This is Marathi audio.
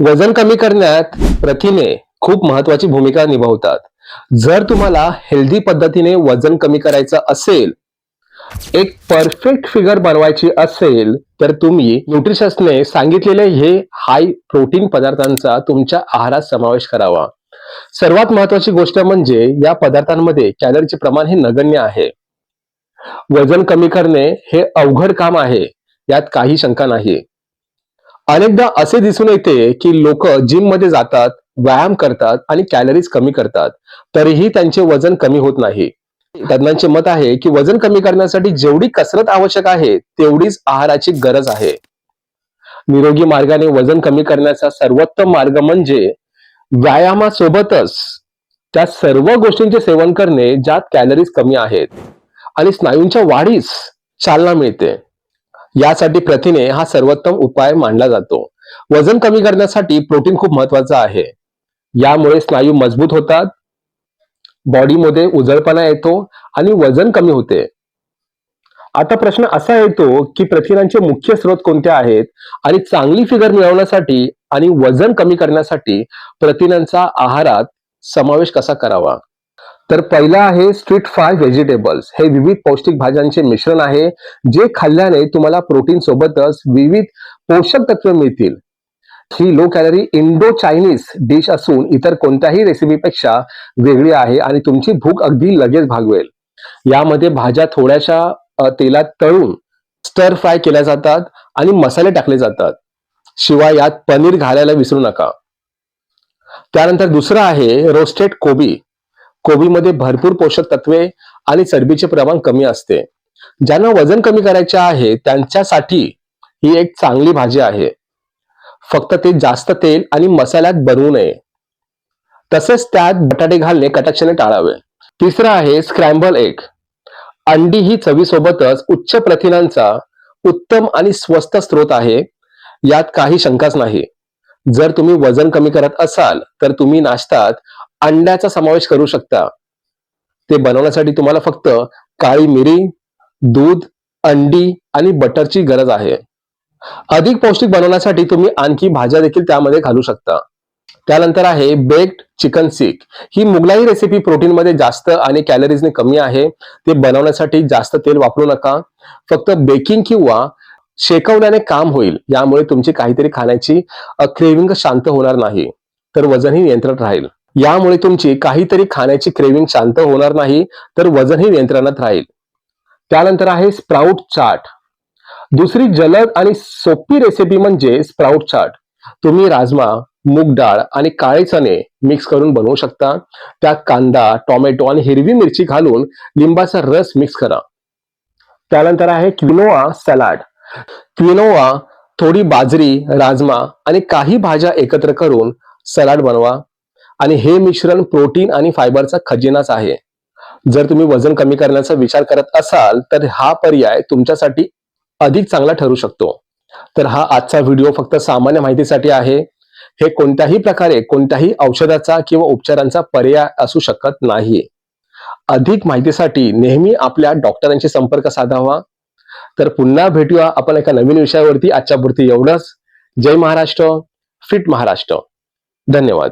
वजन कमी करण्यात प्रथिने खूप महत्वाची भूमिका निभावतात. जर तुम्हाला हेल्दी पद्धतीने वजन कमी करायचं असेल एक परफेक्ट फिगर बनवायची असेल तर तुम्ही न्यूट्रिशसने सांगितलेले हे हाय प्रोटीन पदार्थांचा तुमच्या आहारात समावेश करावा. सर्वात महत्वाची गोष्ट म्हणजे या पदार्थांमध्ये कॅलरीचे प्रमाण हे नगण्य आहे. वजन कमी करणे हे अवघड काम आहे यात काही शंका नाही. अनेकदा असे दिसून येते की लोक जिममध्ये जातात व्यायाम करतात आणि कॅलरीज कमी करतात. तरीही त्यांचे वजन कमी होत नाही. तज्ञांचे मत आहे की वजन कमी करण्यासाठी जेवढी कसरत आवश्यक आहे तेवढीच आहाराची गरज आहे. निरोगी मार्गाने वजन कमी करण्याचा सर्वोत्तम मार्ग म्हणजे व्यायामासोबतच त्या सर्व गोष्टींचे सेवन करणे ज्यात कॅलरीज कमी आहेत. आणि स्नायूंच्या वाढीस चालना मिळते. यासाठी प्रथिने हा सर्वोत्तम उपाय मानला जातो. वजन कमी करण्यासाठी प्रोटीन खूप महत्वाचं आहे. यामुळे स्नायू मजबूत होतात बॉडीमध्ये उजळपणा येतो आणि वजन कमी होते. आता प्रश्न असा येतो की प्रथिनांचे मुख्य स्रोत कोणते आहेत आणि चांगली फिगर मिळवण्यासाठी आणि वजन कमी करण्यासाठी प्रथिनांचा आहारात समावेश कसा करावा? तर पहिला आहे स्ट्रीट फाय व्हेजिटेबल्स. हे विविध पौष्टिक भाज्यांचे मिश्रण आहे जे खाल्ल्याने तुम्हाला प्रोटीन सोबतच विविध पोषक तत्वे मिळतील. ही low calorie Indo Chinese dish असून इतर कोणत्याही रेसिपीपेक्षा वेगळी आहे आणि तुमची भूक अगदी लगेच भागवेल. यामध्ये भाज्या थोड्याशा तेलात तळून स्टर फ्राय केल्या जातात आणि मसाले टाकले जातात. शिवाय यात पनीर घालायला विसरू नका. त्यानंतर दुसरं आहे रोस्टेड कोबी. कोबीमध्ये भरपूर पोषक तत्वे आणि चरबीचे प्रमाण कमी असते. ज्यांना वजन कमी करायचे आहे त्यांच्यासाठी ही एक चांगली भाजी आहे. फक्त ते जास्त तेल आणि मसाल्यात बनवू नये. तसेच त्यात बटाटे घालणे कटाक्षाने टाळावे. तिसरं आहे स्क्रॅम्बल एग अंडी ही चवीसोबतच उच्च प्रथिनांचा उत्तम आणि स्वस्त स्रोत आहे. यात काही शंकाच नाही. जर तुम्ही वजन कमी करत असाल तर तुम्ही नाश्तात अंड्याचा समावेश करू शकता. ते बनवण्यासाठी तुम्हाला फक्त काळी मिरी दूध अंडी आणि बटरची गरज आहे. अधिक पौष्टिक बनवण्यासाठी तुम्ही आणखी भाज्या देखील त्यामध्ये घालू शकता. त्यानंतर आहे बेक्ड चिकन सीख ही मुगलाई रेसिपी प्रोटीनमध्ये जास्त आणि कॅलरीजने कमी आहे. ते बनवण्यासाठी जास्त तेल वापरू नका. फक्त बेकिंग किंवा शेकवण्याने काम होईल. यामुळे तुमची काहीतरी खाण्याची क्रेविंग शांत होणार नाही. तर वजनही नियंत्रण राहील. यामुळे तुमची काहीतरी खाण्याची क्रेविंग शांत होणार नाही तर वजनही नियंत्रणात राहील. त्यानंतर आहे स्प्राऊट चाट दुसरी जलद आणि सोपी रेसिपी म्हणजे स्प्राऊट चाट तुम्ही राजमा मूग डाळ आणि काळे चणे मिक्स करून बनवू शकता. त्यात कांदा टोमॅटो आणि हिरवी मिरची घालून लिंबाचा रस मिक्स करा. त्यानंतर आहे क्विनोआ सॅलाड क्विनोआ थोडी बाजरी राजमा आणि काही भाज्या एकत्र करून सलाड बनवा. आणि हे मिश्रण प्रोटीन आणि फायबरचा खजिनाच आहे. जर तुम्ही वजन कमी करण्याचा विचार करत असाल तर हा पर्याय तुमच्यासाठी अधिक चांगला ठरू शकतो. तर हा आजचा व्हिडिओ फक्त सामान्य माहितीसाठी आहे. हे कोणत्याही प्रकारे कोणत्याही औषधाचा किंवा उपचारांचा पर्याय असू शकत नाही. अधिक माहितीसाठी नेहमी आपल्या डॉक्टरांशी संपर्क साधावा. तर पुन्हा भेटूया आपण एका नवीन विषयावरती. आजच्या पुरती एवढंच. जय महाराष्ट्र. फिट महाराष्ट्र. धन्यवाद.